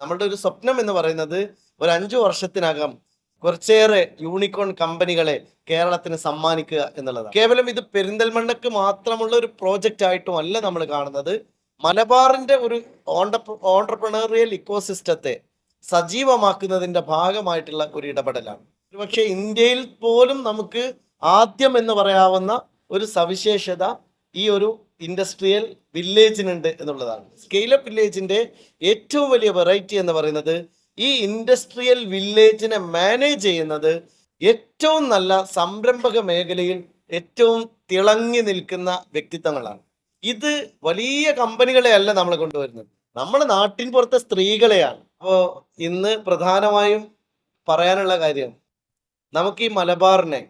നമ്മളുടെ ഒരു സ്വപ്നം എന്ന് പറയുന്നത് ഒരു അഞ്ചു വർഷത്തിനകം കുറച്ചേറെ യൂണിക്കോൺ കമ്പനികളെ കേരളത്തിന് സമ്മാനിക്കുക എന്നുള്ളതാണ്. കേവലം ഇത് പെരിന്തൽമണ്ണക്ക് മാത്രമുള്ള ഒരു പ്രോജക്റ്റ് ആയിട്ടും അല്ല നമ്മൾ കാണുന്നത്. മലബാറിന്റെ ഒരു ഓണ്ടർപ്രണറിയൽ ഇക്കോസിസ്റ്റത്തെ സജീവമാക്കുന്നതിന്റെ ഭാഗമായിട്ടുള്ള ഒരു ഇടപെടലാണ്. പക്ഷേ ഇന്ത്യയിൽ പോലും നമുക്ക് ആദ്യം എന്ന് പറയാവുന്ന ഒരു സവിശേഷത ഈ ഒരു ഇൻഡസ്ട്രിയൽ വില്ലേജിനുണ്ട് എന്നുള്ളതാണ്. സ്കെയിലപ്പ് വില്ലേജിന്റെ ഏറ്റവും വലിയ വെറൈറ്റി എന്ന് പറയുന്നത് ഈ ഇൻഡസ്ട്രിയൽ വില്ലേജിനെ മാനേജ് ചെയ്യുന്നത് ഏറ്റവും നല്ല സംരംഭക മേഖലയിൽ ഏറ്റവും തിളങ്ങി നിൽക്കുന്ന വ്യക്തിത്വങ്ങളാണ്. ഇത് വലിയ കമ്പനികളെ അല്ല നമ്മൾ കൊണ്ടുവരുന്നത്. നമ്മുടെ നാട്ടിൻ പുറത്തെ സ്ത്രീകളെയാണ്. അപ്പോൾ ഇന്ന് പ്രധാനമായും പറയാനുള്ള കാര്യം നമുക്ക് ഈ മലബാറിനെ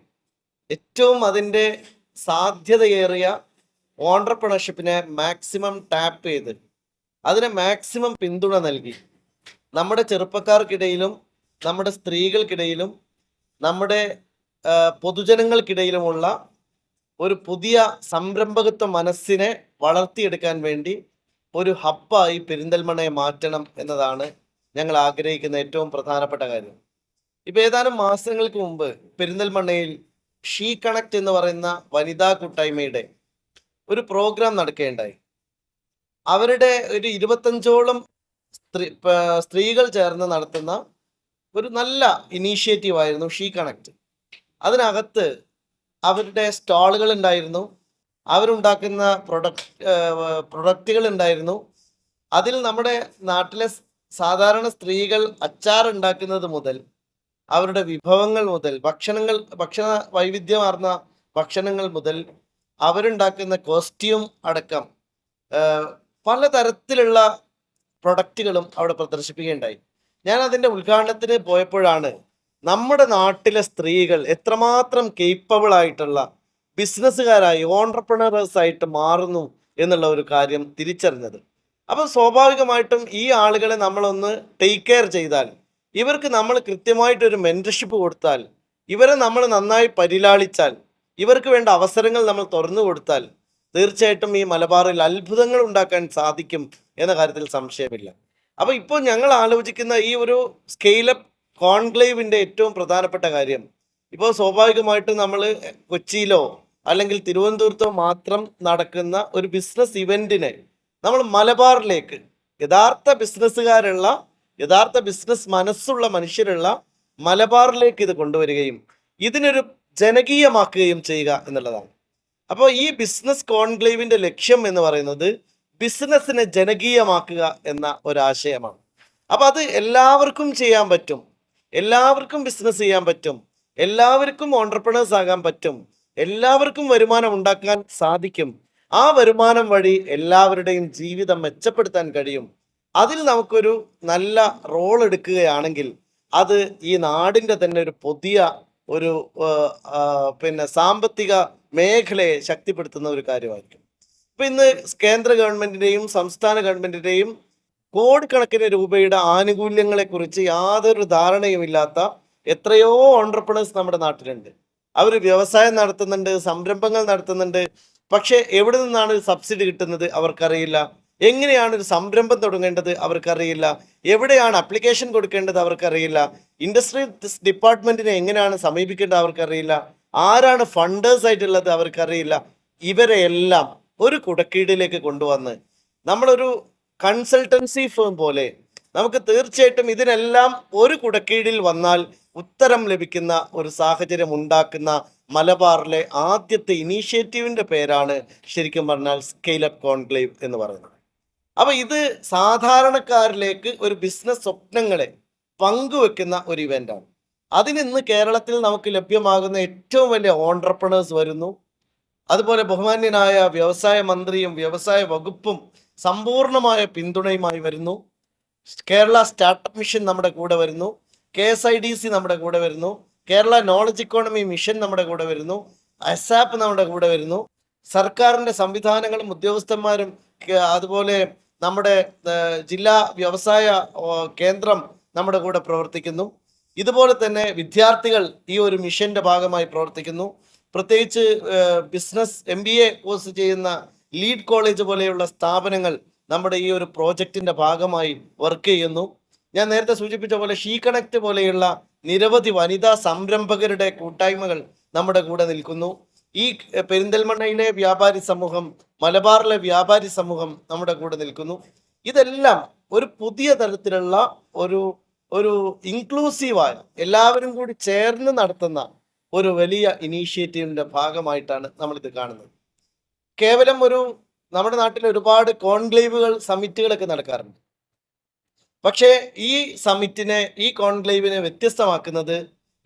ഏറ്റവും അതിന്റെ സാധ്യതയേറിയ ഓണ്ടർപ്രണർഷിപ്പിനെ മാക്സിമം ടാപ്പ് ചെയ്ത് അതിനെ മാക്സിമം പിന്തുണ നൽകി. നമ്മുടെ ചെറുപ്പക്കാർക്കിടയിലും നമ്മുടെ സ്ത്രീകൾക്കിടയിലും നമ്മുടെ പൊതുജനങ്ങൾക്കിടയിലുമുള്ള ഒരു പുതിയ സംരംഭകത്വ മനസ്സിനെ വളർത്തിയെടുക്കാൻ വേണ്ടി ഒരു ഹബ്ബായി പെരിന്തൽമണയെ മാറ്റണം എന്നതാണ് ഞങ്ങൾ ആഗ്രഹിക്കുന്ന ഏറ്റവും പ്രധാനപ്പെട്ട കാര്യം. ഇപ്പം ഏതാനും മാസങ്ങൾക്ക് മുമ്പ് പെരിന്തൽമണ്ണയിൽ ഷീ കണക്ട് എന്ന് പറയുന്ന വനിതാ കൂട്ടായ്മയുടെ ഒരു പ്രോഗ്രാം നടക്കുകയുണ്ടായി. അവരുടെ ഒരു ഇരുപത്തഞ്ചോളം സ്ത്രീ സ്ത്രീകൾ ചേർന്ന് നടത്തുന്ന ഒരു നല്ല ഇനീഷ്യേറ്റീവ് ആയിരുന്നു ഷീ കണക്ട് അതിനകത്ത് അവരുടെ സ്റ്റാളുകൾ ഉണ്ടായിരുന്നു. അവരുണ്ടാക്കുന്ന പ്രൊഡക്റ്റ് പ്രൊഡക്റ്റുകൾ ഉണ്ടായിരുന്നു. അതിൽ നമ്മുടെ നാട്ടിലെ സാധാരണ സ്ത്രീകൾ അച്ചാർ ഉണ്ടാക്കുന്നത് മുതൽ അവരുടെ വിഭവങ്ങൾ മുതൽ ഭക്ഷണങ്ങൾ ഭക്ഷണ വൈവിധ്യമാർന്ന ഭക്ഷണങ്ങൾ മുതൽ അവരുണ്ടാക്കുന്ന കോസ്റ്റ്യൂം അടക്കം പലതരത്തിലുള്ള പ്രൊഡക്റ്റുകളും അവിടെ പ്രദർശിപ്പിക്കുകയുണ്ടായി. ഞാൻ അതിന്റെ ഉദ്ഘാടനത്തിന് പോയപ്പോഴാണ് നമ്മുടെ നാട്ടിലെ സ്ത്രീകൾ എത്രമാത്രം കേപ്പബിൾ ആയിട്ടുള്ള ബിസിനസ്സുകാരായി ഓണ്ടർപ്രണേഴ്സ് ആയിട്ട് മാറുന്നു എന്നുള്ള ഒരു കാര്യം തിരിച്ചറിഞ്ഞത്. അപ്പം സ്വാഭാവികമായിട്ടും ഈ ആളുകളെ നമ്മളൊന്ന് ടേക്ക് കെയർ ചെയ്താൽ ഇവർക്ക് നമ്മൾ കൃത്യമായിട്ടൊരു മെന്റർഷിപ്പ് കൊടുത്താൽ ഇവരെ നമ്മൾ നന്നായി പരിലാളിച്ചാൽ ഇവർക്ക് വേണ്ട അവസരങ്ങൾ നമ്മൾ തുറന്നു കൊടുത്താൽ തീർച്ചയായിട്ടും ഈ മലബാറിൽ അത്ഭുതങ്ങൾ ഉണ്ടാക്കാൻ സാധിക്കും എന്ന കാര്യത്തിൽ സംശയമില്ല. അപ്പോൾ ഇപ്പോൾ ഞങ്ങൾ ആലോചിക്കുന്ന ഈ ഒരു സ്കെയിലപ്പ് കോൺക്ലേവിന്റെ ഏറ്റവും പ്രധാനപ്പെട്ട കാര്യം ഇപ്പോൾ സ്വാഭാവികമായിട്ട് നമ്മൾ കൊച്ചിയിലോ അല്ലെങ്കിൽ തിരുവനന്തപുരത്തോ മാത്രം നടക്കുന്ന ഒരു ബിസിനസ് ഇവന്റിനെ നമ്മൾ മലബാറിലേക്ക് യഥാർത്ഥ ബിസിനസ്സുകാരുള്ള യഥാർത്ഥ ബിസിനസ് മനസ്സുള്ള മനുഷ്യരുള്ള മലബാറിലേക്ക് ഇത് കൊണ്ടുവരികയും ഇതിനൊരു ജനകീയമാക്കുകയും ചെയ്യുക എന്നുള്ളതാണ്. അപ്പോൾ ഈ ബിസിനസ് കോൺക്ലേവിന്റെ ലക്ഷ്യം എന്ന് പറയുന്നത് ബിസിനസ്സിനെ ജനകീയമാക്കുക എന്ന ഒരാശയമാണ് അപ്പോൾ അത് എല്ലാവർക്കും ചെയ്യാൻ പറ്റും. എല്ലാവർക്കും ബിസിനസ് ചെയ്യാൻ പറ്റും. എല്ലാവർക്കും ഓണ്ടർപ്രണേഴ്സ് ആകാൻ പറ്റും. എല്ലാവർക്കും വരുമാനം ഉണ്ടാക്കാൻ സാധിക്കും. ആ വരുമാനം വഴി എല്ലാവരുടെയും ജീവിതം മെച്ചപ്പെടുത്താൻ കഴിയും. അതിൽ നമുക്കൊരു നല്ല റോൾ എടുക്കുകയാണെങ്കിൽ അത് ഈ നാടിന്റെ തന്നെ ഒരു പുതിയ ഒരു പിന്നെ സാമ്പത്തിക മേഖലയെ ശക്തിപ്പെടുത്തുന്ന ഒരു കാര്യമായിരിക്കും. ഇപ്പൊ ഇന്ന് കേന്ദ്ര ഗവൺമെന്റിന്റെയും സംസ്ഥാന ഗവൺമെന്റിന്റെയും കോടിക്കണക്കിന് രൂപയുടെ ആനുകൂല്യങ്ങളെ കുറിച്ച് യാതൊരു ധാരണയുമില്ലാത്ത എത്രയോ ഓണ്ടർപ്രണേഴ്സ് നമ്മുടെ നാട്ടിലുണ്ട്. അവർ വ്യവസായം നടത്തുന്നുണ്ട് സംരംഭങ്ങൾ നടത്തുന്നുണ്ട്. പക്ഷേ എവിടെ നിന്നാണ് സബ്സിഡി കിട്ടുന്നത് അവർക്കറിയില്ല. എങ്ങനെയാണ് ഒരു സംരംഭം തുടങ്ങേണ്ടത് അവർക്കറിയില്ല? എവിടെയാണ് അപ്ലിക്കേഷൻ കൊടുക്കേണ്ടത് അവർക്കറിയില്ല? ഇൻഡസ്ട്രി ഡിപ്പാർട്ട്മെന്റിനെ എങ്ങനെയാണ് സമീപിക്കേണ്ടത് അവർക്കറിയില്ല? ആരാണ് ഫണ്ടേഴ്സ് ആയിട്ടുള്ളത് അവർക്കറിയില്ല? ഇവരെ എല്ലാം ഒരു കുടക്കീടിലേക്ക് കൊണ്ടുവന്ന് നമ്മളൊരു കൺസൾട്ടൻസി ഫേം പോലെ നമുക്ക് തീർച്ചയായിട്ടും ഇതിനെല്ലാം ഒരു കുടക്കീഴിൽ വന്നാൽ ഉത്തരം ലഭിക്കുന്ന ഒരു സാഹചര്യം ഉണ്ടാക്കുന്ന മലബാറിലെ ആദ്യത്തെ ഇനീഷ്യേറ്റീവിന്റെ പേരാണ് ശരിക്കും പറഞ്ഞാൽ സ്കെയിൽ അപ്പ് കോൺക്ലേവ് എന്ന് പറയുന്നത്. അപ്പൊ ഇത് സാധാരണക്കാരിലേക്ക് ഒരു ബിസിനസ് സ്വപ്നങ്ങളെ പങ്കുവെക്കുന്ന ഒരു ഇവന്റാണ് അതിന് ഇന്ന് കേരളത്തിൽ നമുക്ക് ലഭ്യമാകുന്ന ഏറ്റവും വലിയ ഓണ്ടർപ്രണേഴ്സ് വരുന്നു. അതുപോലെ ബഹുമാന്യനായ വ്യവസായ മന്ത്രിയും വ്യവസായ വകുപ്പും സമ്പൂർണമായ പിന്തുണയുമായി വരുന്നു. കേരള സ്റ്റാർട്ടപ്പ് മിഷൻ നമ്മുടെ കൂടെ വരുന്നു. K S I D C നമ്മുടെ കൂടെ വരുന്നു. കേരള നോളജ് ഇക്കോണമി മിഷൻ നമ്മുടെ കൂടെ വരുന്നു. അസാപ്പ് നമ്മുടെ കൂടെ വരുന്നു. സർക്കാരിന്റെ സംവിധാനങ്ങളും ഉദ്യോഗസ്ഥന്മാരും അതുപോലെ നമ്മുടെ ജില്ലാ വ്യവസായ കേന്ദ്രം നമ്മുടെ കൂടെ പ്രവർത്തിക്കുന്നു. ഇതുപോലെ തന്നെ വിദ്യാർത്ഥികൾ ഈ ഒരു മിഷന്റെ ഭാഗമായി പ്രവർത്തിക്കുന്നു. പ്രത്യേകിച്ച് business M B A course ചെയ്യുന്ന ലീഡ് കോളേജ് പോലെയുള്ള സ്ഥാപനങ്ങൾ നമ്മുടെ ഈ ഒരു പ്രോജക്റ്റിന്റെ ഭാഗമായി വർക്ക് ചെയ്യുന്നു. ഞാൻ നേരത്തെ സൂചിപ്പിച്ച പോലെ ഷീ കണക്ട് പോലെയുള്ള നിരവധി വനിതാ സംരംഭകരുടെ കൂട്ടായ്മകൾ നമ്മുടെ കൂടെ നിൽക്കുന്നു. ഈ പെരിന്തൽമണ്ണയിലെ വ്യാപാരി സമൂഹം മലബാറിലെ വ്യാപാരി സമൂഹം നമ്മുടെ കൂടെ നിൽക്കുന്നു. ഇതെല്ലാം ഒരു പുതിയ തരത്തിലുള്ള ഒരു ഒരു ഇൻക്ലൂസീവായ എല്ലാവരും കൂടി ചേർന്ന് നടത്തുന്ന ഒരു വലിയ ഇനീഷ്യേറ്റീവിന്റെ ഭാഗമായിട്ടാണ് നമ്മൾ ഇത് കാണുന്നത്. കേവലം ഒരു നമ്മുടെ നാട്ടിൽ ഒരുപാട് കോൺക്ലേവുകൾ സമ്മിറ്റുകളൊക്കെ നടക്കാറുണ്ട്. പക്ഷേ ഈ സമ്മിറ്റിനെ ഈ കോൺക്ലേവിനെ വ്യത്യസ്തമാക്കുന്നത്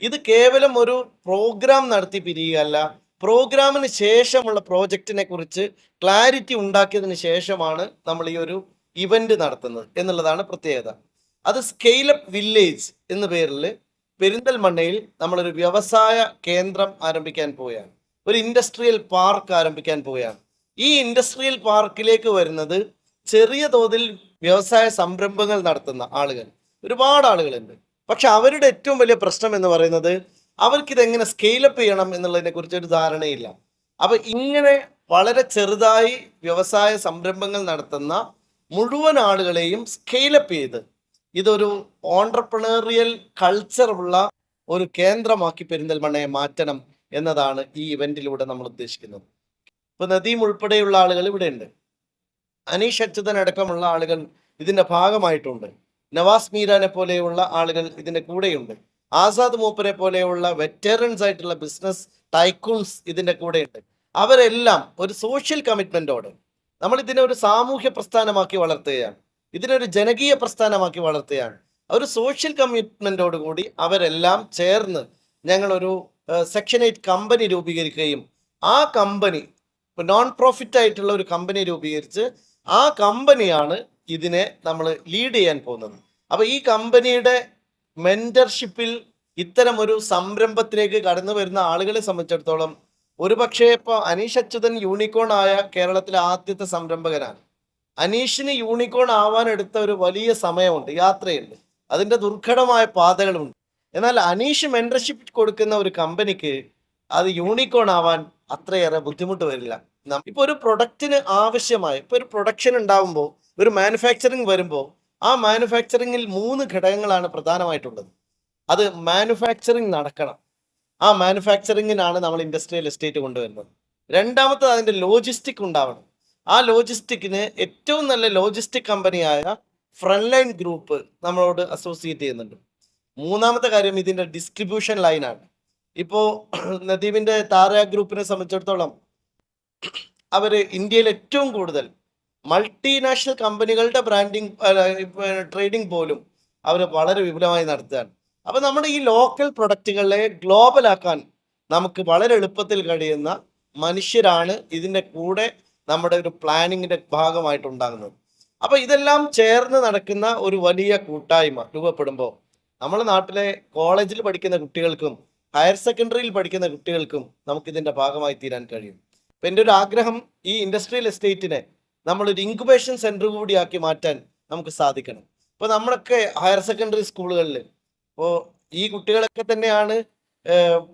ഇത് കേവലം ഒരു പ്രോഗ്രാം നടത്തി പിരിയുകയല്ല പ്രോഗ്രാമിന് ശേഷമുള്ള പ്രോജക്റ്റിനെ കുറിച്ച് ക്ലാരിറ്റി ഉണ്ടാക്കിയതിന് ശേഷമാണ് നമ്മൾ ഈ ഒരു ഇവന്റ് നടത്തുന്നത് എന്നുള്ളതാണ് പ്രത്യേകത. അത് സ്കെയിലപ്പ് വില്ലേജ് എന്ന പേരിൽ പെരിന്തൽമണ്ണയിൽ നമ്മളൊരു വ്യവസായ കേന്ദ്രം ആരംഭിക്കാൻ പോവുകയാണ്. ഒരു ഇൻഡസ്ട്രിയൽ പാർക്ക് ആരംഭിക്കാൻ പോവുകയാണ്. ഈ ഇൻഡസ്ട്രിയൽ പാർക്കിലേക്ക് വരുന്നത് ചെറിയ തോതിൽ വ്യവസായ സംരംഭങ്ങൾ നടത്തുന്ന ആളുകൾ. ഒരുപാട് ആളുകളുണ്ട്. പക്ഷെ അവരുടെ ഏറ്റവും വലിയ പ്രശ്നം എന്ന് പറയുന്നത് അവർക്ക് ഇതെങ്ങനെ സ്കെയിലപ്പ് ചെയ്യണം എന്നുള്ളതിനെ കുറിച്ച് ഒരു ധാരണയില്ല. അപ്പൊ ഇങ്ങനെ വളരെ ചെറുതായി വ്യവസായ സംരംഭങ്ങൾ നടത്തുന്ന മുഴുവൻ ആളുകളെയും സ്കെയിലപ്പ് ചെയ്ത് ഇതൊരു ഓണ്ടർപ്രണേറിയൽ കൾച്ചർ ഉള്ള ഒരു കേന്ദ്രമാക്കി പെരിന്തൽമണ്ണയെ മാറ്റണം എന്നതാണ് ഈ ഇവന്റിലൂടെ നമ്മൾ ഉദ്ദേശിക്കുന്നത്. ഇപ്പൊ നദീം ഉൾപ്പെടെയുള്ള ആളുകൾ ഇവിടെ ഉണ്ട് അനീഷ് അച്യുതൻ അടക്കമുള്ള ആളുകൾ ഇതിന്റെ ഭാഗമായിട്ടുണ്ട്. നവാസ് മീരാനെ പോലെയുള്ള ആളുകൾ ഇതിന്റെ കൂടെയുണ്ട്. ആസാദ് മൂപ്പരെ പോലെയുള്ള വെറ്ററൻസ് ആയിട്ടുള്ള ബിസിനസ് ടൈക്കൂൺസ് ഇതിന്റെ കൂടെയുണ്ട്. അവരെല്ലാം ഒരു സോഷ്യൽ കമ്മിറ്റ്മെന്റോട് നമ്മൾ ഇതിനെ ഒരു സാമൂഹ്യ പ്രസ്ഥാനമാക്കി വളർത്തുകയാണ്. ഇതിനൊരു ജനകീയ പ്രസ്ഥാനമാക്കി വളർത്തുകയാണ്. ഒരു സോഷ്യൽ കമ്മിറ്റ്മെന്റോട് കൂടി അവരെല്ലാം ചേർന്ന് ഞങ്ങളൊരു സെക്ഷൻ എയ്റ്റ് കമ്പനി രൂപീകരിക്കുകയും ആ കമ്പനി നോൺ പ്രോഫിറ്റ് ആയിട്ടുള്ള ഒരു കമ്പനി രൂപീകരിച്ച് ആ കമ്പനിയാണ് ഇതിനെ നമ്മൾ ലീഡ് ചെയ്യാൻ പോകുന്നത്. അപ്പോൾ ഈ കമ്പനിയുടെ മെന്റർഷിപ്പിൽ ഇത്തരം ഒരു സംരംഭത്തിലേക്ക് കടന്നു വരുന്ന ആളുകളെ സംബന്ധിച്ചിടത്തോളം ഒരു പക്ഷേ ഇപ്പോൾ അനീഷ് അച്യുതൻ യൂണിക്കോൺ ആയ കേരളത്തിലെ ആദ്യത്തെ സംരംഭകനാണ്. അനീഷിന് യൂണിക്കോൺ ആവാൻ എടുത്ത ഒരു വലിയ സമയമുണ്ട് യാത്രയുണ്ട്. അതിന്റെ ദുർഘടമായ പാതകളുണ്ട്. എന്നാൽ അനീഷ് മെന്റർഷിപ്പ് കൊടുക്കുന്ന ഒരു കമ്പനിക്ക് അത് യൂണിക്കോൺ ആവാൻ അത്രയേറെ ബുദ്ധിമുട്ട് വരില്ല. ഇപ്പൊ ഒരു പ്രൊഡക്റ്റിന് ആവശ്യമായ ഇപ്പൊ ഒരു പ്രൊഡക്ഷൻ ഉണ്ടാവുമ്പോൾ ഒരു മാനുഫാക്ചറിങ് വരുമ്പോൾ ആ മാനുഫാക്ചറിങ്ങിൽ മൂന്ന് ഘടകങ്ങളാണ് പ്രധാനമായിട്ടുള്ളത്. അത് മാനുഫാക്ചറിങ് നടക്കണം. ആ മാനുഫാക്ചറിങ്ങിനാണ് നമ്മൾ ഇൻഡസ്ട്രിയൽ എസ്റ്റേറ്റ് കൊണ്ടുവരുന്നത്. രണ്ടാമത്തത് അതിന്റെ ലോജിസ്റ്റിക് ഉണ്ടാവണം. ആ ലോജിസ്റ്റിക്കിന് ഏറ്റവും നല്ല ലോജിസ്റ്റിക് കമ്പനിയായ ഫ്രണ്ട് ലൈൻ ഗ്രൂപ്പ് നമ്മളോട് അസോസിയേറ്റ് ചെയ്യുന്നുണ്ട്. മൂന്നാമത്തെ കാര്യം ഇതിന്റെ ഡിസ്ട്രിബ്യൂഷൻ ലൈനാണ് ഇപ്പോൾ നദീമിന്റെ താര ഗ്രൂപ്പിനെ സംബന്ധിച്ചിടത്തോളം അവർ ഇന്ത്യയിൽ ഏറ്റവും കൂടുതൽ മൾട്ടിനാഷണൽ കമ്പനികളുടെ ബ്രാൻഡിങ് ട്രേഡിംഗ് പോലും അവർ വളരെ വിപുലമായി നടത്തുകയാണ്. അപ്പോൾ നമ്മുടെ ഈ ലോക്കൽ പ്രൊഡക്റ്റുകളെ ഗ്ലോബൽ ആക്കാൻ നമുക്ക് വളരെ എളുപ്പത്തിൽ കഴിയുന്ന മനുഷ്യരാണ് ഇതിന്റെ കൂടെ നമ്മുടെ ഒരു പ്ലാനിങ്ങിന്റെ ഭാഗമായിട്ടുണ്ടാകുന്നത് അപ്പോൾ ഇതെല്ലാം ചേർന്ന് നടക്കുന്ന ഒരു വലിയ കൂട്ടായ്മ രൂപപ്പെടുമ്പോൾ നമ്മുടെ നാട്ടിലെ കോളേജിൽ പഠിക്കുന്ന കുട്ടികൾക്കും ഹയർ സെക്കൻഡറിയിൽ പഠിക്കുന്ന കുട്ടികൾക്കും നമുക്കിതിന്റെ ഭാഗമായി തീരാൻ കഴിയും. അപ്പം എന്റെ ഒരു ആഗ്രഹം ഈ ഇൻഡസ്ട്രിയൽ എസ്റ്റേറ്റിനെ നമ്മളൊരു ഇൻക്യുബേഷൻ സെന്റർ കൂടിയാക്കി മാറ്റാൻ നമുക്ക് സാധിക്കണം. ഇപ്പൊ നമ്മളൊക്കെ ഹയർ സെക്കൻഡറി സ്കൂളുകളിൽ ഇപ്പോൾ ഈ കുട്ടികളൊക്കെ തന്നെയാണ്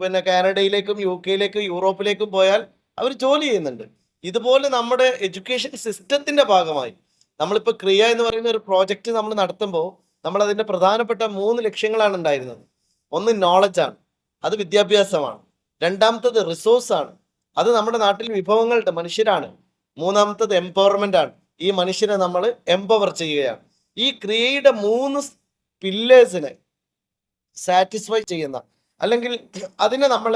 പിന്നെ കാനഡയിലേക്കും യു കെയിലേക്കും യൂറോപ്പിലേക്കും പോയാൽ അവർ ജോലി ചെയ്യുന്നുണ്ട്. ഇതുപോലെ നമ്മുടെ എഡ്യൂക്കേഷൻ സിസ്റ്റത്തിന്റെ ഭാഗമായി നമ്മളിപ്പോൾ ക്രിയ എന്ന് പറയുന്ന ഒരു പ്രോജക്റ്റ് നമ്മൾ നടത്തുമ്പോൾ നമ്മൾ അതിന്റെ പ്രധാനപ്പെട്ട മൂന്ന് ലക്ഷ്യങ്ങളാണ് ഉണ്ടായിരുന്നത്. ഒന്ന് നോളജാണ് അത് വിദ്യാഭ്യാസമാണ്. രണ്ടാമത്തത് റിസോഴ്സാണ് അത് നമ്മുടെ നാട്ടിൽ വിഭവങ്ങളുടെ മനുഷ്യരാണ്. മൂന്നാമത്തത് എംപവർമെന്റ് ആണ്. ഈ മനുഷ്യനെ നമ്മൾ എംപവർ ചെയ്യുകയാണ്. ഈ ക്രിയയുടെ മൂന്ന് പില്ലേഴ്സിനെ സാറ്റിസ്ഫൈ ചെയ്യുന്ന അല്ലെങ്കിൽ അതിനെ നമ്മൾ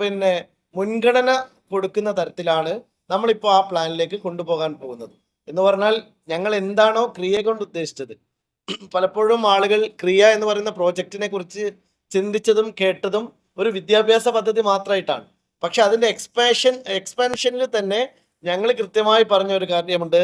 പിന്നെ മുൻഗണന കൊടുക്കുന്ന തരത്തിലാണ് നമ്മളിപ്പോൾ ആ പ്ലാനിലേക്ക് കൊണ്ടുപോകാൻ പോകുന്നത്. എന്ന് പറഞ്ഞാൽ ഞങ്ങൾ എന്താണോ ക്രിയ കൊണ്ട് ഉദ്ദേശിച്ചത്. പലപ്പോഴും ആളുകൾ ക്രിയ എന്ന് പറയുന്ന പ്രോജക്റ്റിനെ കുറിച്ച് ചിന്തിച്ചതും കേട്ടതും ഒരു വിദ്യാഭ്യാസ പദ്ധതി മാത്രമായിട്ടാണ് പക്ഷെ അതിന്റെ എക്സ്പാൻഷൻ എക്സ്പാൻഷനിൽ തന്നെ ഞങ്ങൾ കൃത്യമായി പറഞ്ഞ ഒരു കാര്യമുണ്ട്.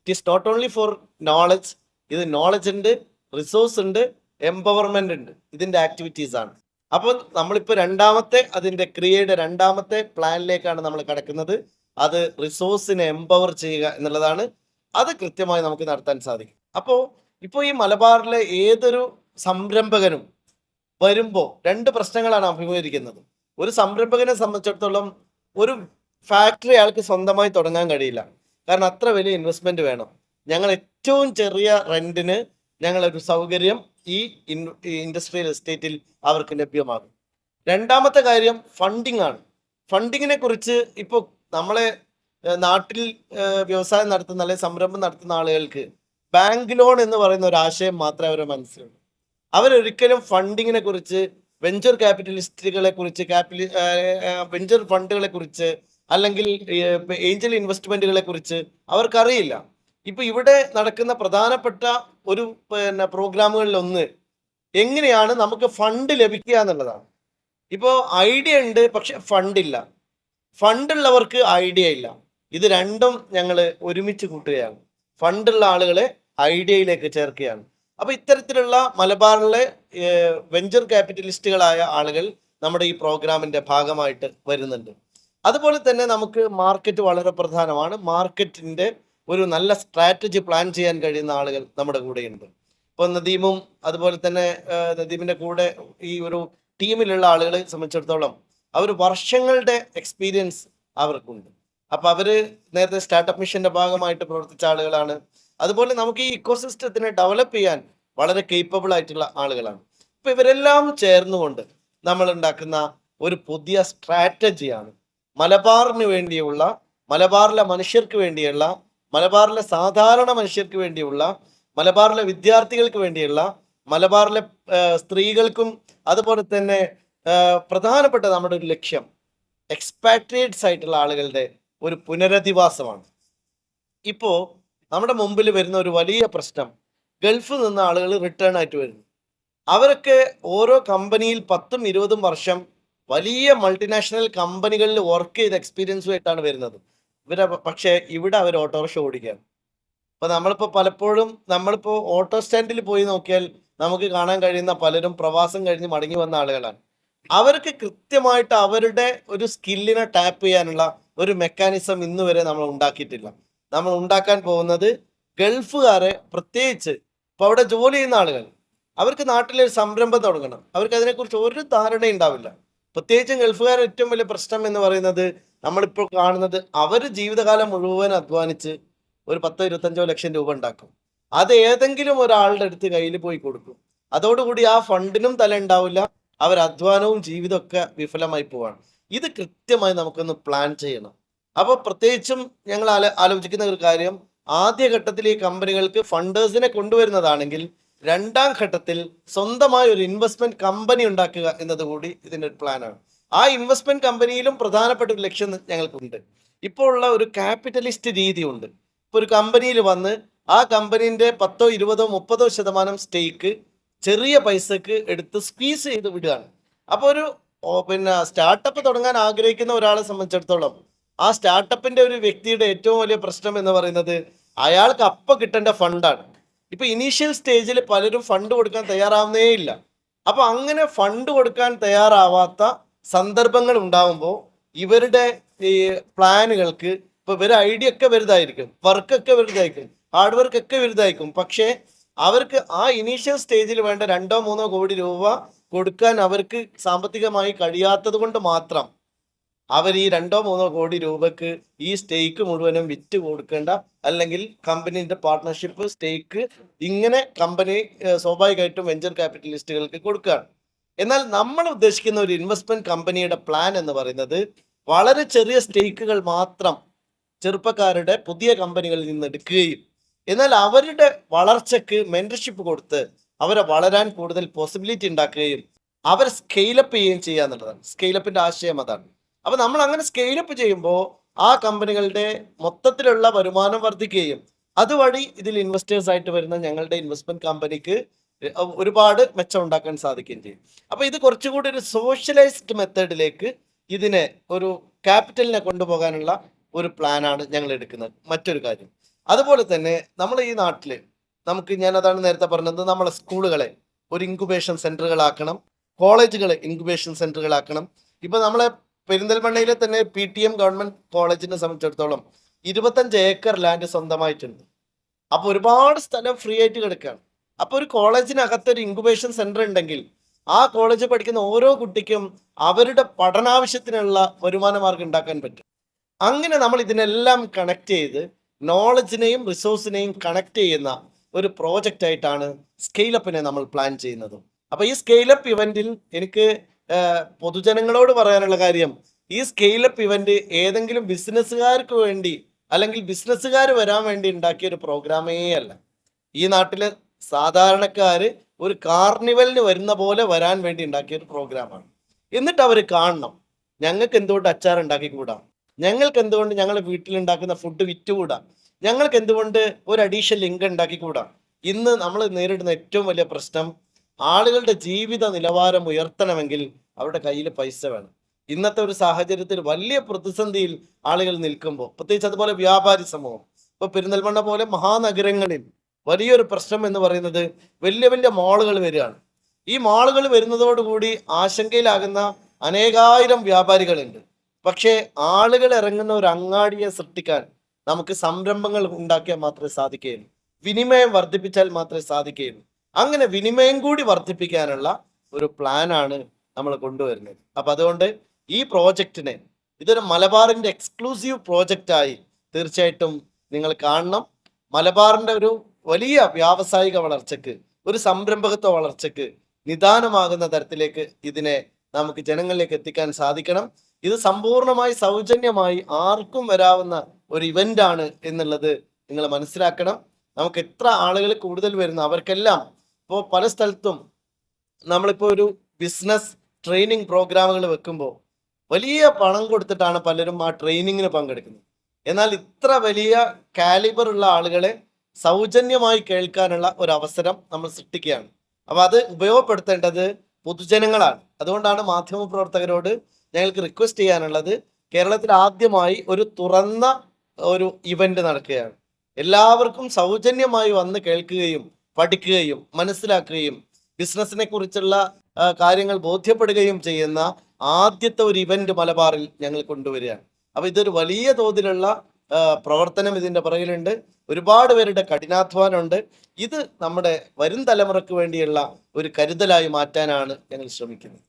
It is not only for knowledge ഇത് നോളജ് ഉണ്ട് റിസോഴ്സ് ഉണ്ട് എംപവർമെന്റ് ഉണ്ട്. ഇതിന്റെ ആക്ടിവിറ്റീസ് ആണ്. അപ്പോൾ നമ്മളിപ്പോൾ രണ്ടാമത്തെ അതിന്റെ ക്രിയയുടെ രണ്ടാമത്തെ പ്ലാനിലേക്കാണ് നമ്മൾ കടക്കുന്നത്. അത് റിസോഴ്സിനെ എംപവർ ചെയ്യുക എന്നുള്ളതാണ്. അത് കൃത്യമായി നമുക്ക് നടത്താൻ സാധിക്കും. അപ്പോൾ ഇപ്പോൾ ഈ മലബാറിലെ ഏതൊരു സംരംഭകനും വരുമ്പോൾ രണ്ട് പ്രശ്നങ്ങളാണ് അഭിമുഖീകരിക്കുന്നത്. ഒരു സംരംഭകനെ സംബന്ധിച്ചിടത്തോളം ഒരു ഫാക്ടറി അയാൾക്ക് സ്വന്തമായി തുടങ്ങാൻ കഴിയില്ല. കാരണം അത്ര വലിയ ഇൻവെസ്റ്റ്മെന്റ് വേണം. ഞങ്ങൾ ഏറ്റവും ചെറിയ റെന്റിന് ഞങ്ങളൊരു സൗകര്യം ഈ ഇൻഡസ്ട്രിയൽ എസ്റ്റേറ്റിൽ അവർക്ക് ലഭ്യമാകും. രണ്ടാമത്തെ കാര്യം ഫണ്ടിങ് ആണ്. ഫണ്ടിങ്ങിനെ കുറിച്ച് ഇപ്പോൾ നമ്മളെ നാട്ടിൽ വ്യവസായം നടത്തുന്ന അല്ലെങ്കിൽ സംരംഭം നടത്തുന്ന ആളുകൾക്ക് ബാങ്ക് ലോൺ എന്ന് പറയുന്ന ഒരു ആശയം മാത്രമേ അവരുടെ മനസ്സിലുള്ളൂ. അവരൊരിക്കലും ഫണ്ടിങ്ങിനെ കുറിച്ച് വെഞ്ചർ ക്യാപിറ്റലിസ്റ്റുകളെ കുറിച്ച് ക്യാപിറ്റലി വെഞ്ചർ ഫണ്ടുകളെ കുറിച്ച് അല്ലെങ്കിൽ ഏഞ്ചൽ ഇൻവെസ്റ്റ്മെന്റുകളെ കുറിച്ച് അവർക്കറിയില്ല. ഇപ്പൊ ഇവിടെ നടക്കുന്ന പ്രധാനപ്പെട്ട ഒരു പിന്നെ പ്രോഗ്രാമുകളിൽ ഒന്ന് എങ്ങനെയാണ് നമുക്ക് ഫണ്ട് ലഭിക്കുക എന്നുള്ളതാണ്. ഇപ്പോൾ ഐഡിയ ഉണ്ട് പക്ഷെ ഫണ്ടില്ല. ഫണ്ടുള്ളവർക്ക് ഐഡിയ ഇല്ല. ഇത് രണ്ടും ഞങ്ങൾ ഒരുമിച്ച് കൂട്ടുകയാണ്. ഫണ്ടുള്ള ആളുകളെ ഐഡിയയിലേക്ക് ചേർക്കുകയാണ്. അപ്പൊ ഇത്തരത്തിലുള്ള മലബാറിലെ വെഞ്ചർ ക്യാപിറ്റലിസ്റ്റുകളായ ആളുകൾ നമ്മുടെ ഈ പ്രോഗ്രാമിന്റെ ഭാഗമായിട്ട് വരുന്നുണ്ട്. അതുപോലെ തന്നെ നമുക്ക് മാർക്കറ്റ് വളരെ പ്രധാനമാണ്. മാർക്കറ്റിന്റെ ഒരു നല്ല സ്ട്രാറ്റജി പ്ലാൻ ചെയ്യാൻ കഴിയുന്ന ആളുകൾ നമ്മുടെ കൂടെയുണ്ട്. ഇപ്പൊ നദീമും അതുപോലെ തന്നെ നദീമിന്റെ കൂടെ ഈ ഒരു ടീമിലുള്ള ആളുകളെ സംബന്ധിച്ചിടത്തോളം അവർ വർഷങ്ങളുടെ എക്സ്പീരിയൻസ് അവർക്കുണ്ട്. അപ്പൊ അവർ നേരത്തെ സ്റ്റാർട്ടപ്പ് മിഷന്റെ ഭാഗമായിട്ട് പ്രവർത്തിച്ച ആളുകളാണ്. അതുപോലെ നമുക്ക് ഈ ഇക്കോസിസ്റ്റത്തിനെ ഡെവലപ്പ് ചെയ്യാൻ വളരെ കേപ്പബിൾ ആയിട്ടുള്ള ആളുകളാണ്. അപ്പൊ ഇവരെല്ലാം ചേർന്നുകൊണ്ട് നമ്മൾ ഉണ്ടാക്കുന്ന ഒരു പുതിയ സ്ട്രാറ്റജിയാണ് മലബാറിന് വേണ്ടിയുള്ള മലബാറിലെ മനുഷ്യർക്ക് വേണ്ടിയുള്ള മലബാറിലെ സാധാരണ മനുഷ്യർക്ക് വേണ്ടിയുള്ള മലബാറിലെ വിദ്യാർത്ഥികൾക്ക് വേണ്ടിയുള്ള മലബാറിലെ സ്ത്രീകൾക്കും അതുപോലെ തന്നെ പ്രധാനപ്പെട്ട നമ്മുടെ ഒരു ലക്ഷ്യം എക്സ്പാട്രിയേറ്റ്സ് ആയിട്ടുള്ള ആളുകളുടെ ഒരു പുനരധിവാസമാണ്. ഇപ്പോൾ നമ്മുടെ മുമ്പിൽ വരുന്ന ഒരു വലിയ പ്രശ്നം ഗൾഫിൽ നിന്ന് ആളുകൾ റിട്ടേൺ ആയിട്ട് വരുന്നു. അവരൊക്കെ ഓരോ കമ്പനിയിൽ പത്തും ഇരുപതും വർഷം വലിയ മൾട്ടിനാഷണൽ കമ്പനികളിൽ വർക്ക് ചെയ്ത എക്സ്പീരിയൻസുമായിട്ടാണ് വരുന്നത്. ഇവരെ പക്ഷേ ഇവിടെ അവർ ഓട്ടോറിക്ഷ ഓടിക്കുകയാണ് അപ്പോൾ നമ്മളിപ്പോ പലപ്പോഴും നമ്മളിപ്പോ ഓട്ടോ സ്റ്റാൻഡിൽ പോയി നോക്കിയാൽ നമുക്ക് കാണാൻ കഴിയുന്ന പലരും പ്രവാസം കഴിഞ്ഞ് മടങ്ങി വന്ന ആളുകളാണ്. അവർക്ക് കൃത്യമായിട്ട് അവരുടെ ഒരു സ്കില്ലിനെ ടാപ്പ് ചെയ്യാനുള്ള ഒരു മെക്കാനിസം ഇന്ന് വരെ നമ്മൾ ഉണ്ടാക്കിയിട്ടില്ല. നമ്മൾ ഉണ്ടാക്കാൻ പോകുന്നത് ഗൾഫുകാരെ പ്രത്യേകിച്ച് ഇപ്പൊ അവിടെ ജോലി ചെയ്യുന്ന ആളുകൾ. അവർക്ക് നാട്ടിലൊരു സംരംഭം തുടങ്ങണം. അവർക്ക് അതിനെക്കുറിച്ച് ഒരു ധാരണ ഉണ്ടാവില്ല. പ്രത്യേകിച്ചും ഗൾഫുകാരുടെ ഏറ്റവും വലിയ പ്രശ്നം എന്ന് പറയുന്നത് നമ്മളിപ്പോൾ കാണുന്നത് അവർ ജീവിതകാലം മുഴുവൻ അധ്വാനിച്ച് ഒരു പത്തോ ഇരുപത്തഞ്ചോ ലക്ഷം രൂപ ഉണ്ടാക്കും. അത് ഏതെങ്കിലും ഒരാളുടെ അടുത്ത് കയ്യിൽ പോയി കൊടുക്കും. അതോടുകൂടി ആ ഫണ്ടിനും തല ഉണ്ടാവില്ല. അവർ അധ്വാനവും ജീവിതമൊക്കെ വിഫലമായി പോവാണ്. ഇത് കൃത്യമായി നമുക്കൊന്ന് പ്ലാൻ ചെയ്യണം. അപ്പോൾ പ്രത്യേകിച്ചും ഞങ്ങൾ ആലോചിക്കുന്ന ഒരു കാര്യം ആദ്യഘട്ടത്തിൽ ഈ കമ്പനികൾക്ക് ഫണ്ടേഴ്സിനെ കൊണ്ടുവരുന്നതാണെങ്കിൽ രണ്ടാം ഘട്ടത്തിൽ സ്വന്തമായ ഒരു ഇൻവെസ്റ്റ്മെന്റ് കമ്പനി ഉണ്ടാക്കുക എന്നത് കൂടി ഇതിന്റെ ഒരു പ്ലാനാണ് ആ ഇൻവെസ്റ്റ്മെന്റ് കമ്പനിയിലും പ്രധാനപ്പെട്ട ഒരു ലക്ഷ്യം ഞങ്ങൾക്കുണ്ട്. ഇപ്പോൾ ഉള്ള ഒരു ക്യാപിറ്റലിസ്റ്റ് രീതിയുണ്ട് ഇപ്പൊ ഒരു കമ്പനിയിൽ വന്ന് ആ കമ്പനീന്റെ പത്തോ ഇരുപതോ മുപ്പതോ ശതമാനം സ്റ്റേക്ക് ചെറിയ പൈസക്ക് എടുത്ത് സ്ക്വീസ് ചെയ്ത് വിടുകയാണ്. അപ്പോൾ ഒരു പിന്നെ സ്റ്റാർട്ടപ്പ് തുടങ്ങാൻ ആഗ്രഹിക്കുന്ന ഒരാളെ സംബന്ധിച്ചിടത്തോളം ആ സ്റ്റാർട്ടപ്പിന്റെ ഒരു വ്യക്തിയുടെ ഏറ്റവും വലിയ പ്രശ്നം എന്ന് പറയുന്നത് അയാൾക്ക് അപ്പ കിട്ടേണ്ട ഫണ്ടാണ് ഇപ്പൊ ഇനീഷ്യൽ സ്റ്റേജിൽ പലരും ഫണ്ട് കൊടുക്കാൻ തയ്യാറാവുന്നേ ഇല്ല. അപ്പൊ അങ്ങനെ ഫണ്ട് കൊടുക്കാൻ തയ്യാറാവാത്ത സന്ദർഭങ്ങൾ ഉണ്ടാവുമ്പോൾ ഇവരുടെ ഈ പ്ലാനുകൾക്ക് ഇപ്പൊ ഇവർ ഐഡിയ ഒക്കെ വലുതായിരിക്കും. വർക്കൊക്കെ വലുതായിരിക്കും. ഹാർഡ് വർക്ക് ഒക്കെ വലുതായിരിക്കും. പക്ഷേ അവർക്ക് ആ ഇനീഷ്യൽ സ്റ്റേജിൽ വേണ്ട രണ്ടോ മൂന്നോ കോടി രൂപ കൊടുക്കാൻ അവർക്ക് സാമ്പത്തികമായി കഴിയാത്തത് കൊണ്ട് മാത്രം അവർ ഈ രണ്ടോ മൂന്നോ കോടി രൂപക്ക് ഈ സ്റ്റേക്ക് മുഴുവനും വിറ്റ് കൊടുക്കേണ്ട അല്ലെങ്കിൽ കമ്പനിയുടെ പാർട്ട്ണർഷിപ്പ് സ്റ്റേക്ക് ഇങ്ങനെ കമ്പനി സ്വാഭാവികമായിട്ടും വെഞ്ചർ ക്യാപിറ്റലിസ്റ്റുകൾക്ക് കൊടുക്കുകയാണ്. എന്നാൽ നമ്മൾ ഉദ്ദേശിക്കുന്ന ഒരു ഇൻവെസ്റ്റ്മെന്റ് കമ്പനിയുടെ പ്ലാൻ എന്ന് പറയുന്നത് വളരെ ചെറിയ സ്റ്റേക്കുകൾ മാത്രം ചെറുപ്പക്കാരുടെ പുതിയ കമ്പനികളിൽ നിന്ന് എടുക്കുകയും എന്നാൽ അവരുടെ വളർച്ചയ്ക്ക് മെന്റർഷിപ്പ് കൊടുത്ത് അവരെ വളരാൻ കൂടുതൽ പോസിബിലിറ്റി ഉണ്ടാക്കുകയും അവരെ സ്കെയിലപ്പ് ചെയ്യുകയും ചെയ്യുക എന്നുള്ളതാണ്. സ്കെയിലപ്പിന്റെ ആശയം അതാണ്. അപ്പൊ നമ്മൾ അങ്ങനെ സ്കെയിലപ്പ് ചെയ്യുമ്പോൾ ആ കമ്പനികളുടെ മൊത്തത്തിലുള്ള വരുമാനം വർദ്ധിക്കുകയും അതുവഴി ഇതിൽ ഇൻവെസ്റ്റേഴ്സ് ആയിട്ട് വരുന്ന ഞങ്ങളുടെ ഇൻവെസ്റ്റ്മെന്റ് കമ്പനിക്ക് ഒരുപാട് മെച്ചം ഉണ്ടാക്കാൻ സാധിക്കുകയും ചെയ്യും. അപ്പൊ ഇത് കുറച്ചുകൂടി ഒരു സോഷ്യലൈസ്ഡ് മെത്തേഡിലേക്ക് ഇതിനെ ഒരു ക്യാപിറ്റലിനെ കൊണ്ടുപോകാനുള്ള ഒരു പ്ലാനാണ് ഞങ്ങൾ എടുക്കുന്നത്. മറ്റൊരു കാര്യം. അതുപോലെ തന്നെ നമ്മൾ ഈ നാട്ടിൽ നമുക്ക് ഞാൻ അതാണ് നേരത്തെ പറഞ്ഞത് നമ്മളെ സ്കൂളുകളെ ഒരു ഇൻക്യുബേഷൻ സെന്ററുകളാക്കണം കോളേജുകളെ ഇൻക്യുബേഷൻ സെന്ററുകളാക്കണം ഇപ്പൊ നമ്മളെ പെരിന്തൽമണ്ണയിലെ തന്നെ പി ടി എം ഗവൺമെന്റ് കോളേജിനെ സംബന്ധിച്ചിടത്തോളം ഇരുപത്തഞ്ച് ഏക്കർ ലാൻഡ് സ്വന്തമായിട്ടുണ്ട്. അപ്പൊ ഒരുപാട് സ്ഥലം ഫ്രീ ആയിട്ട് കിടക്കുകയാണ്. അപ്പൊ ഒരു കോളേജിനകത്ത് ഒരു ഇൻക്യുബേഷൻ സെന്റർ ഉണ്ടെങ്കിൽ ആ കോളേജിൽ പഠിക്കുന്ന ഓരോ കുട്ടിക്കും അവരുടെ പഠനാവശ്യത്തിനുള്ള വരുമാന മാർഗം ഉണ്ടാക്കാൻ പറ്റും. അങ്ങനെ നമ്മൾ ഇതിനെല്ലാം കണക്ട് ചെയ്ത് നോളജിനെയും റിസോഴ്സിനെയും കണക്ട് ചെയ്യുന്ന ഒരു പ്രോജക്റ്റ് ആയിട്ടാണ് സ്കെയിലപ്പിനെ നമ്മൾ പ്ലാൻ ചെയ്യുന്നത്. അപ്പൊ ഈ സ്കെയിലപ്പ് ഇവന്റിൽ എനിക്ക് പൊതുജനങ്ങളോട് പറയാനുള്ള കാര്യം ഈ സ്കെയിലപ്പ് ഇവന്റ് ഏതെങ്കിലും ബിസിനസ്സുകാർക്ക് വേണ്ടി അല്ലെങ്കിൽ ബിസിനസ്സുകാർ വരാൻ വേണ്ടി ഉണ്ടാക്കിയ ഒരു പ്രോഗ്രാമേ അല്ല. ഈ നാട്ടിലെ സാധാരണക്കാര് ഒരു കാർണിവലിന് വരുന്ന പോലെ വരാൻ വേണ്ടി ഉണ്ടാക്കിയ ഒരു പ്രോഗ്രാമാണ് എന്നിട്ട് അവർ കാണണം ഞങ്ങൾക്ക് എന്തുകൊണ്ട് അച്ചാർ ഉണ്ടാക്കിക്കൂടാ? ഞങ്ങൾക്ക് എന്തുകൊണ്ട് ഞങ്ങളുടെ വീട്ടിലുണ്ടാക്കുന്ന ഫുഡ് വിറ്റുകൂടാ? ഞങ്ങൾക്ക് എന്തുകൊണ്ട് ഒരു അഡീഷണൽ ലിങ്ക് ഉണ്ടാക്കിക്കൂടാ? ഇന്ന് നമ്മൾ നേരിടുന്ന ഏറ്റവും വലിയ പ്രശ്നം ആളുകളുടെ ജീവിത നിലവാരം ഉയർത്തണമെങ്കിൽ അവരുടെ കയ്യിൽ പൈസ വേണം. ഇന്നത്തെ ഒരു സാഹചര്യത്തിൽ വലിയ പ്രതിസന്ധിയിൽ ആളുകൾ നിൽക്കുമ്പോൾ പ്രത്യേകിച്ച് അതുപോലെ വ്യാപാരി സമൂഹം ഇപ്പൊ പെരിന്തൽമണ്ണ പോലെ മഹാനഗരങ്ങളിൽ വലിയൊരു പ്രശ്നം എന്ന് പറയുന്നത് വലിയ വലിയ മാളുകൾ വരികയാണ്. ഈ മാളുകൾ വരുന്നതോടുകൂടി ആശങ്കയിലാകുന്ന അനേകായിരം വ്യാപാരികളുണ്ട്. പക്ഷേ ആളുകൾ ഇറങ്ങുന്ന ഒരു അങ്ങാടിയെ സൃഷ്ടിക്കാൻ നമുക്ക് സംരംഭങ്ങൾ ഉണ്ടാക്കിയാൽ മാത്രമേ സാധിക്കുകയുള്ളൂ. വിനിമയം വർദ്ധിപ്പിച്ചാൽ മാത്രമേ സാധിക്കുകയുള്ളൂ. അങ്ങനെ വിനിമയം കൂടി വർദ്ധിപ്പിക്കാനുള്ള ഒരു പ്ലാനാണ് നമ്മൾ കൊണ്ടുവരുന്നത്. അപ്പൊ അതുകൊണ്ട് ഈ പ്രോജക്റ്റിനെ ഇതൊരു മലബാറിന്റെ എക്സ്ക്ലൂസീവ് പ്രോജക്റ്റായി തീർച്ചയായിട്ടും നിങ്ങൾ കാണണം. മലബാറിന്റെ ഒരു വലിയ വ്യാവസായിക വളർച്ചക്ക് ഒരു സംരംഭകത്വ വളർച്ചക്ക് നിദാനമാകുന്ന തരത്തിലേക്ക് ഇതിനെ നമുക്ക് ജനങ്ങളിലേക്ക് എത്തിക്കാൻ സാധിക്കണം. ഇത് സമ്പൂർണമായി സൗജന്യമായി ആർക്കും വരാവുന്ന ഒരു ഇവന്റ് ആണ് എന്നുള്ളത് നിങ്ങൾ മനസ്സിലാക്കണം. നമുക്ക് എത്ര ആളുകൾ കൂടുതൽ വരുന്ന അവർക്കെല്ലാം. ഇപ്പോൾ പല സ്ഥലത്തും നമ്മളിപ്പോൾ ഒരു ബിസിനസ് ട്രെയിനിങ് പ്രോഗ്രാമുകൾ വെക്കുമ്പോൾ വലിയ പണം കൊടുത്തിട്ടാണ് പലരും ആ ട്രെയിനിങ്ങിന് പങ്കെടുക്കുന്നത്. എന്നാൽ ഇത്ര വലിയ കാലിബർ ഉള്ള ആളുകളെ സൗജന്യമായി കേൾക്കാനുള്ള ഒരു അവസരം നമ്മൾ സൃഷ്ടിക്കുകയാണ്. അപ്പോൾ അത് ഉപയോഗപ്പെടുത്തേണ്ടത് പൊതുജനങ്ങളാണ്. അതുകൊണ്ടാണ് മാധ്യമ പ്രവർത്തകരോട് ഞങ്ങൾക്ക് റിക്വസ്റ്റ് ചെയ്യാനുള്ളത്. കേരളത്തിൽ ആദ്യമായി ഒരു തുറന്ന ഒരു ഇവന്റ് നടക്കുകയാണ്. എല്ലാവർക്കും സൗജന്യമായി വന്ന് കേൾക്കുകയും പഠിക്കുകയും മനസ്സിലാക്കുകയും ബിസിനസിനെ കുറിച്ചുള്ള കാര്യങ്ങൾ ബോധ്യപ്പെടുകയും ചെയ്യുന്ന ആദ്യത്തെ ഒരു ഇവന്റ് മലബാറിൽ ഞങ്ങൾ കൊണ്ടുവരികയാണ്. അപ്പൊ ഇതൊരു വലിയ തോതിലുള്ള പ്രവർത്തനം ഇതിന്റെ പുറകിലുണ്ട്. ഒരുപാട് പേരുടെ കഠിനാധ്വാനമുണ്ട്. ഇത് നമ്മുടെ വരും തലമുറയ്ക്ക് വേണ്ടിയുള്ള ഒരു കരുതലായി മാറ്റാനാണ് ഞങ്ങൾ ശ്രമിക്കുന്നത്.